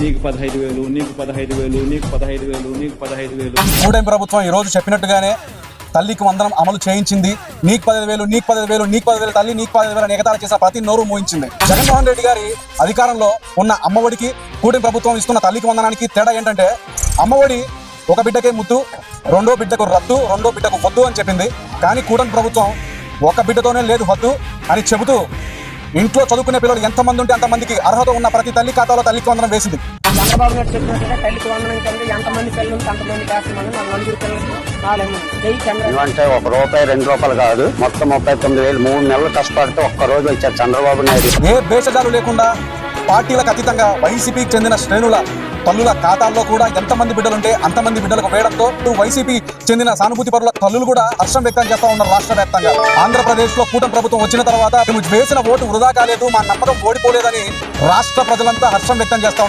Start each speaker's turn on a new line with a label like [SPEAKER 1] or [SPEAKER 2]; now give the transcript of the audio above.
[SPEAKER 1] నీకు పదహైదు వేలు నీకు పదహైదు వేలు నీకు పదహైదు వేలు నీకు పదహైదు వేలు.
[SPEAKER 2] కూటమి ప్రభుత్వం ఈ రోజు చెప్పినట్టుగానే తల్లికి వందనం అమలు చేయించింది. నీకు పదిహేను వేలు నీకు పదిహేను వేలు నీకు పదిహేను వేలు తల్లి నీకు పదిహేను వేలు ఎగతాళి చేసిన ప్రతి నోరు మోయించింది. జగన్మోహన్ రెడ్డి గారి అధికారంలో ఉన్న అమ్మఒడికి కూటమి ప్రభుత్వం ఇస్తున్న తల్లికి వందనానికి తేడా ఏంటంటే అమ్మఒడి ఒక బిడ్డకే ముద్దు రెండో బిడ్డకు రద్దు రెండో బిడ్డకు వద్దు అని చెప్పింది. కానీ కూటమి ప్రభుత్వం ఒక బిడ్డతోనే లేదు వద్దు అని చెబుతూ ఇంట్లో చదువుకునే పిల్లలు ఎంతమంది ఉంటే అంతమందికి అర్హత ఉన్న ప్రతి తల్లి ఖాతాలో తల్లికి వందనం వేసింది.
[SPEAKER 3] చంద్రబాబు నాయుడు చెప్పినట్టుగా తల్లికి వందనం కింద ఎంతమంది పిల్లలు ఉంటే అంతమంది వేస్తామని మన నలుగురు పిల్లలకి నాలుగు మంది. జై చంద్రబాబు.
[SPEAKER 4] అంటే ఒక రూపాయి రెండు రూపాయలు కాదు. మొత్తం ముప్పై తొమ్మిది వేలు. మూడు నెలలు కష్టపడితే ఒక్క రోజు వచ్చారు చంద్రబాబు నాయుడు.
[SPEAKER 2] ఏ భేషజాలు లేకుండా పార్టీలకు అతీతంగా వైసీపీకి చెందిన శ్రేణుల తల్లుల ఖాతాల్లో కూడా ఎంతమంది బిడ్డలుంటే అంతమంది బిడ్డలకు వేయడంతో వైసీపీ చెందిన సానుభూతి పరుల తల్లులు కూడా హర్షం వ్యక్తం చేస్తా ఉన్నారు రాష్ట్ర వ్యాప్తంగా. ఆంధ్రప్రదేశ్లో కూటమి ప్రభుత్వం వచ్చిన తర్వాత మేము వేసిన ఓటు వృధా కాలేదు మా నమ్మకం ఓడిపోలేదని రాష్ట్ర ప్రజలంతా హర్షం వ్యక్తం చేస్తా